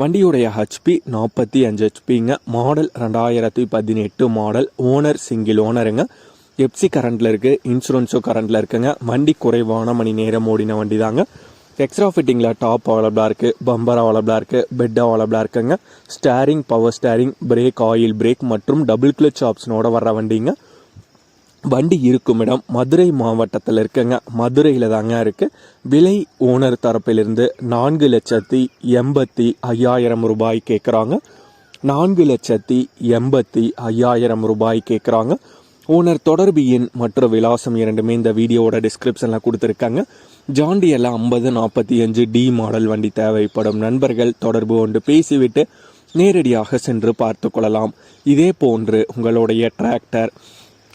வண்டியுடைய ஹெச்பி நாற்பத்தி அஞ்சு ஹெச்பிங்க மாடல் ரெண்டாயிரத்தி பதினெட்டு மாடல் ஓனர் சிங்கிள் ஓனருங்க எப்சி கரண்ட்டில் இருக்குது இன்சூரன்ஸும் கரண்ட்டில் இருக்குங்க. வண்டி குறைவான மணி நேரம் ஓடின வண்டி தாங்க. எக்ஸ்ட்ரா ஃபிட்டிங்கில் டாப் அவைலபிளாக இருக்குது பம்பர் அவைலபிளாக இருக்குது பெட் அவைலபிளாக இருக்குங்க. Steering power steering brake oil brake மற்றும் டபுள் கிளச் ஆப்ஷனோட வர்ற வண்டிங்க. வண்டி இருக்கும் இடம் மதுரை மாவட்டத்தில் இருக்குங்க. மதுரையில் தாங்க இருக்குது விலை ஓனர் தரப்பிலிருந்து நான்கு லட்சத்தி எண்பத்தி ஐயாயிரம் ரூபாய் கேட்குறாங்க நான்கு லட்சத்தி எண்பத்தி ஐயாயிரம் ரூபாய் கேட்குறாங்க ஓனர் தொடர்பு எண் மற்றும் விலாசம் இரண்டுமே இந்த வீடியோவோட டிஸ்கிரிப்ஷனில் கொடுத்துருக்காங்க. ஜாண்டியெல்லாம் ஐம்பது நாற்பத்தி அஞ்சு டி மாடல் வண்டி தேவைப்படும் நண்பர்கள் தொடர்பு கொண்டு பேசிவிட்டு நேரடியாக சென்று பார்த்து கொள்ளலாம். இதே போன்று உங்களுடைய டிராக்டர்